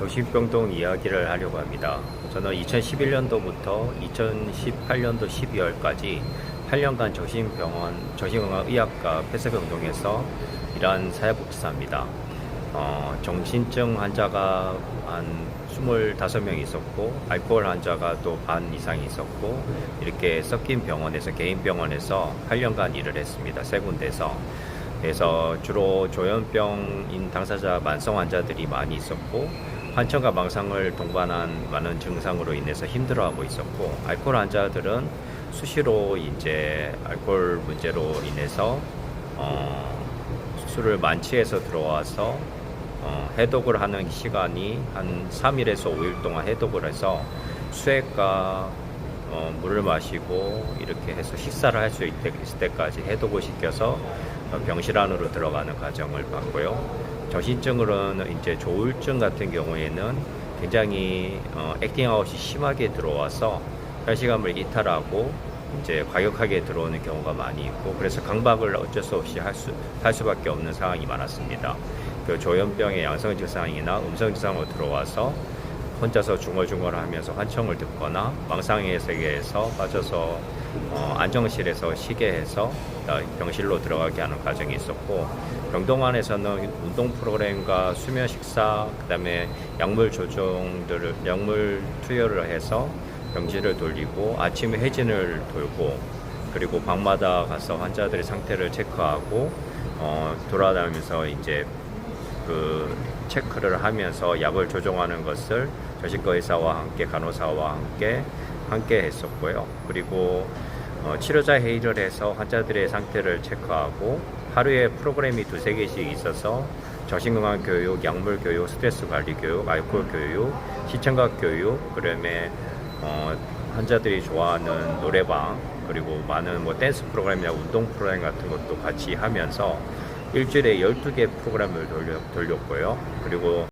정신병동 이야기를 하려고 합니다. 저는 2011년도부터 2018년도 12월까지 8년간 정신병원, 정신건강의학과 폐쇄병동에서 일한 사회복지사입니다. 어, 정신증 환자가 한 25명 있었고, 알코올 환자가 또 반 이상 있었고, 이렇게 섞인 병원에서, 개인 병원에서 8년간 일을 했습니다. 세 군데서. 그래서 주로 조현병인 당사자 만성 환자들이 많이 있었고, 환청과 망상을 동반한 많은 증상으로 인해서 힘들어하고 있었고, 알코올 환자들은 수시로 이제 알코올 문제로 인해서, 어, 술을 만취해서 들어와서 어, 해독을 하는 시간이 한 3일에서 5일 동안 해독을 해서 수액과 어, 물을 마시고 이렇게 해서 식사를 할 수 있을 때까지 해독을 시켜서 어, 병실 안으로 들어가는 과정을 봤고요. 정신증으로는 이제 조울증 같은 경우에는 굉장히 어, 액팅아웃이 심하게 들어와서 혈시감을 이탈하고 이제 과격하게 들어오는 경우가 많이 있고 그래서 강박을 어쩔 수 없이 할, 수, 할 수밖에 없는 상황이 많았습니다. 그 조현병의 양성 증상이나 음성 증상으로 들어와서 혼자서 중얼중얼하면서 환청을 듣거나 망상의 세계에서 빠져서 어, 안정실에서 쉬게 해서 어, 병실로 들어가게 하는 과정이 있었고 병동 안에서는 운동 프로그램과 수면 식사 그다음에 약물 조정들을 약물 투여를 해서 병실을 돌리고 아침 회진을 돌고 그리고 방마다 가서 환자들의 상태를 체크하고 어, 돌아다니면서 이제 그 체크를 하면서 약을 조정하는 것을 정신과 의사와 함께 간호사와 함께 함께 했었고요. 그리고 어, 치료자 회의를 해서 환자들의 상태를 체크하고 하루에 프로그램이 두세 개씩 있어서 정신건강 교육, 약물 교육, 스트레스 관리 교육, 알코올 교육, 시청각 교육, 그다음에 어, 환자들이 좋아하는 노래방 그리고 많은 뭐 댄스 프로그램이나 운동 프로그램 같은 것도 같이 하면서 일주일에 12개 프로그램을 돌려, 돌렸고요. 그리고